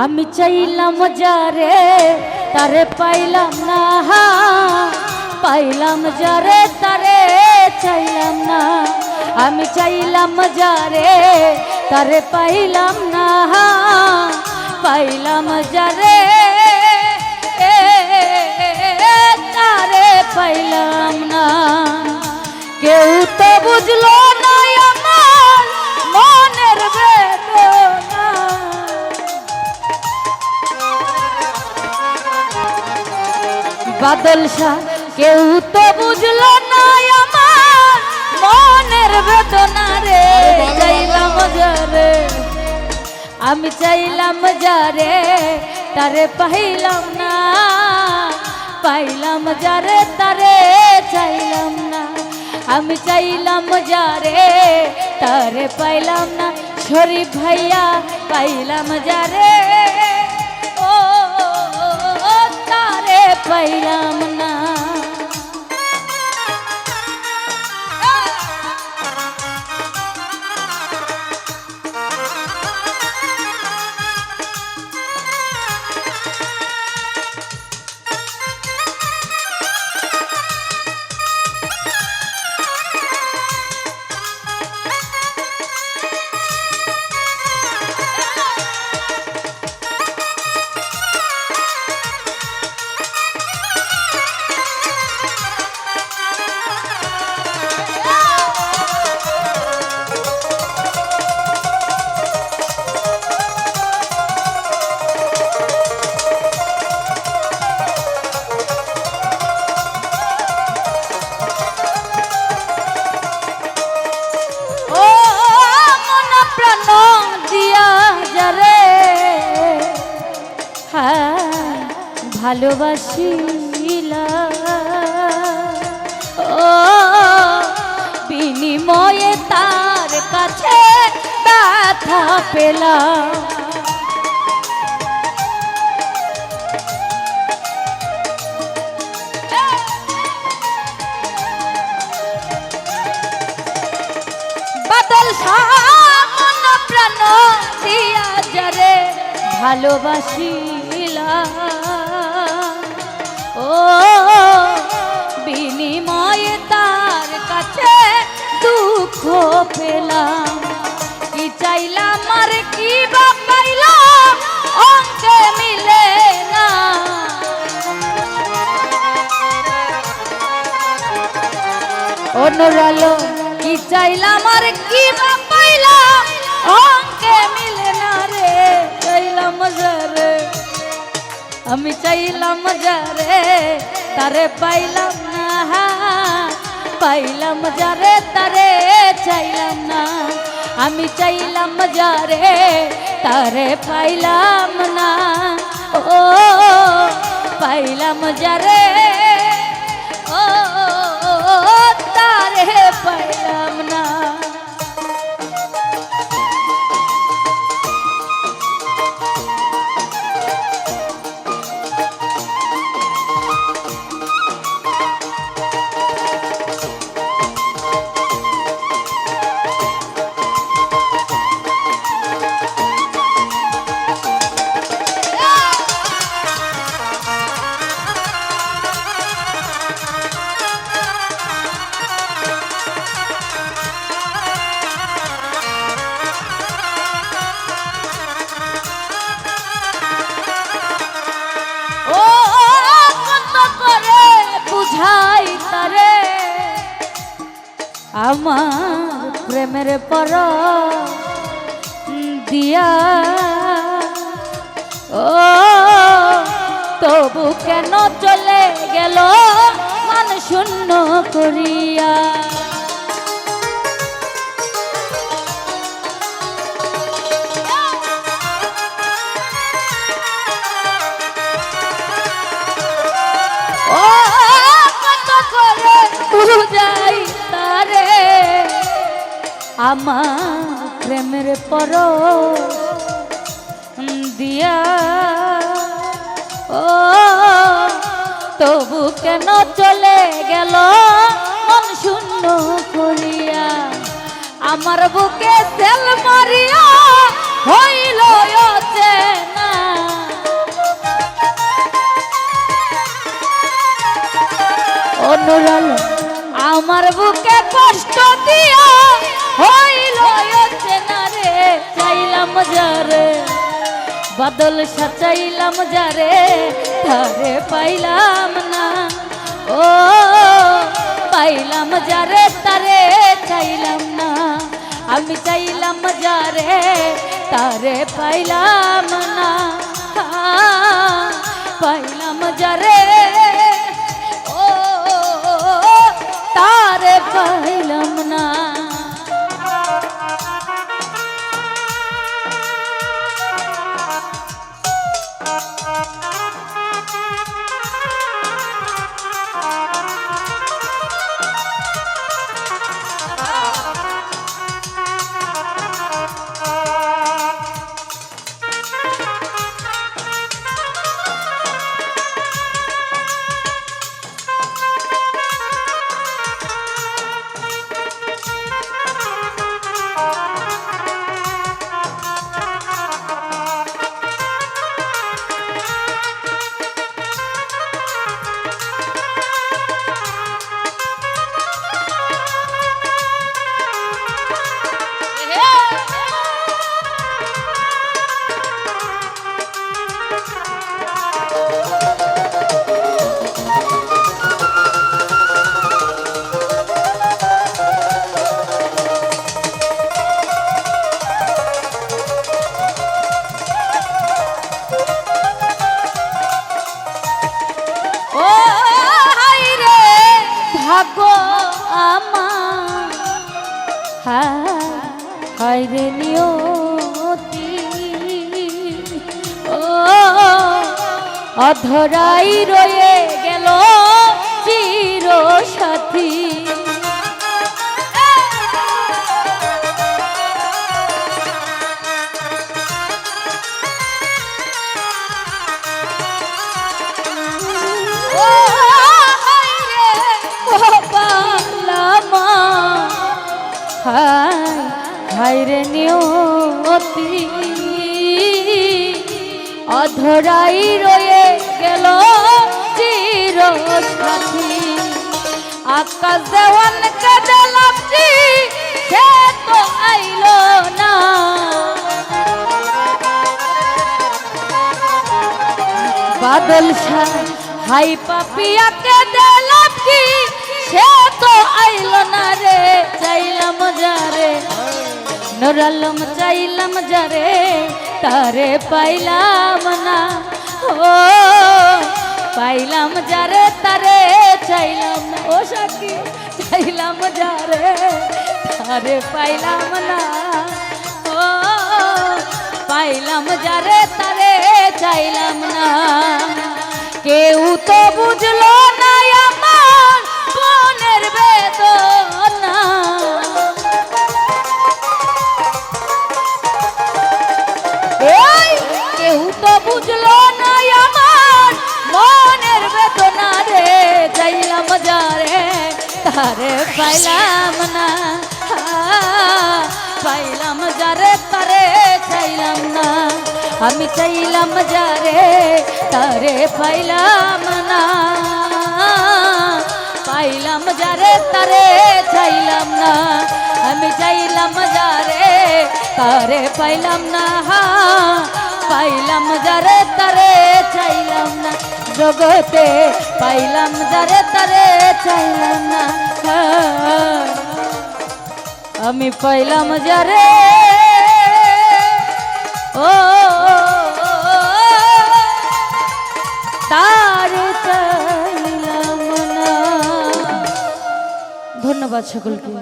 আমি চাইলাম যারে, তারে পাইলাম না পাইলাম যারে, তারে চাইলাম না। আমি চাইলাম যারে, তারে পাইলাম না পাইলাম যারে তারে পাইলাম না। কেউ বাদল শাহ কেউ তো বুঝলো না আমার মনের বেদনা রে। চাইলাম যারে আমি চাইলাম যারে তারে পাইলাম না। পাইলাম যারে তারে চাইলাম না। আমি চাইলাম যারে তারে পাইলাম না। শরীফ ভাইয়া পাইলাম যারে পাইলাম ভালোবাসিলা ও বিনিময়ে তার কাছে ব্যথা পেলাম। ভালোবাসিলা ও বিনিময়ে তার কাছে দুঃখ পেলাম। কি চাইলাম আর কি বা পাইলাম কি চাইলাম আর কি আমি চাইলাম যারে তারে পাইলাম না। পাইলাম যারে তারে চাইলাম না। আমি চাইলাম যারে তারে পাইলাম না। ও, পাইলাম যারে ও, তারে পাইলাম আমার প্রেমের পর দিয়া। ও তবু কেন চলে গেল? মান শূন্য করিয়া। আমার প্রেমের পর দিয়া। ও, তবু কেন চলে গেল? মন শূন্য করিয়া আমার বুকে তেল মারিয়া হইল। বাদল সাচাইলাম যারে তারে পাইলাম না। ও, পাইলাম যারে, তারে চাইলাম না। আমি চাইলাম যারে, তারে পাইলাম না। পাইলাম যারে। ভাগ্য আমার। নিয়তি। ও অধরাই রয়ে গেল চির সাথী অধরাই রয়ে গেল চির সাথী আকাশ দেওয়ানকে দিলাম জি, সে তো আইলো না। বাদল শাহ হাই পাপিয়াকে দিলাম কি সে তো আইল না রে চাইলাম যারে। নুরালম চাইলাম যারে তারে পাইলাম না। ও, পাইলাম যারে তারে, চাইলাম না। ও সাকি চাইলাম যারে তারে পাইলাম না। ও, পাইলাম যারে তারে, চাইলাম না। কেউ তো বুঝলো না যারে তারে চাইলাম না। আমি চাইলাম যারে তারে পাইলাম না। পাইলাম যারে তারে চাইলাম না। আমি চাইলাম যারে তারে পাইলাম না। পাইলাম যারে তারে চাইলাম না। জগতে পাইলাম যারে তারে চাইলাম না। আমি পাইলাম যারে ধন্যবাদ সকলকে।